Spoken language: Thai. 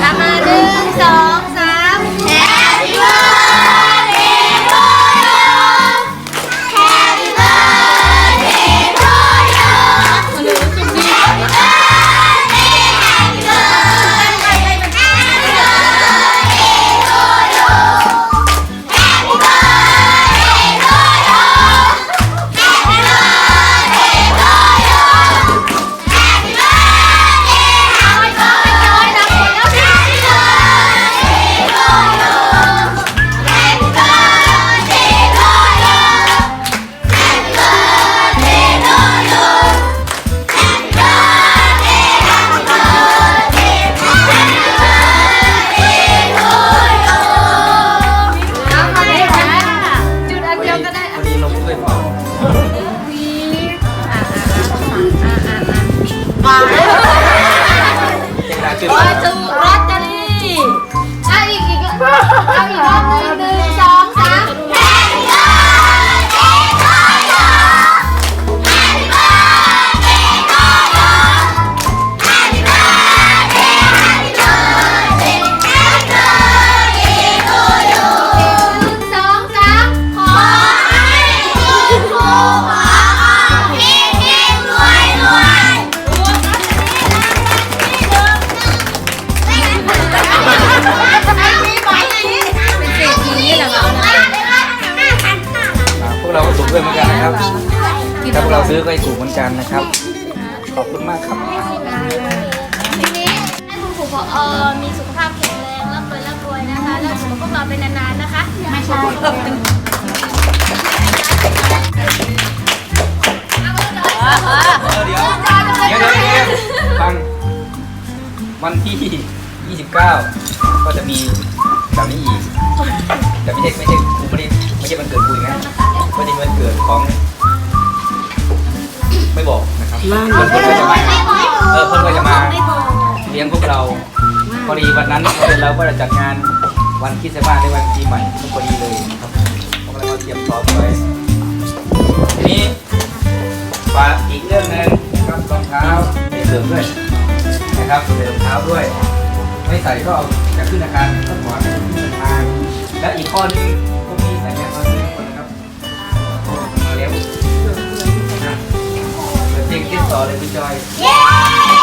ทำมาหนึ่งสอง เถูกด้วยเหมือนกันนะครับ ถ้าพวกเราซื้อก็ให้ถูกเหมือนกันนะครับ ขอบคุณมากครับ ทีนี้ให้คุณครูพอมีสุขภาพแข็งแรงร่ำรวยร่ำรวยนะคะ แล้วอยู่กับพวกเราเป็นนานๆนะคะ ไม่ใช่เดี๋ยวเดี๋ยวเดี๋ยวเดี๋ยวฟังวันที่ 29 ก็จะมีแบบนี้อีกแต่ไม่ใช่ไม่ใช่ ของ ไม่บอกนะครับเพื่อนเพื่อนก็จะมาเออเพื่อนก็จะมาเลี้ยงพวกเราพอดีวันนั้นเราก็จะจัดงานวันคริสต์มาสในวันปีใหม่พอดีเลยนะครับพวกเราก็เตรียมพร้อมไว้ทีนี้ฝากอีกเรื่องหนึ่งนะครับรองเท้าให้เสริมด้วยนะครับใส่รองเท้าด้วย ไม่ใส่ก็เอาจะขึ้นอาการก็ถอดขึ้นอาการและอีกข้อหนึง ต่อเลยพี่จอย เย้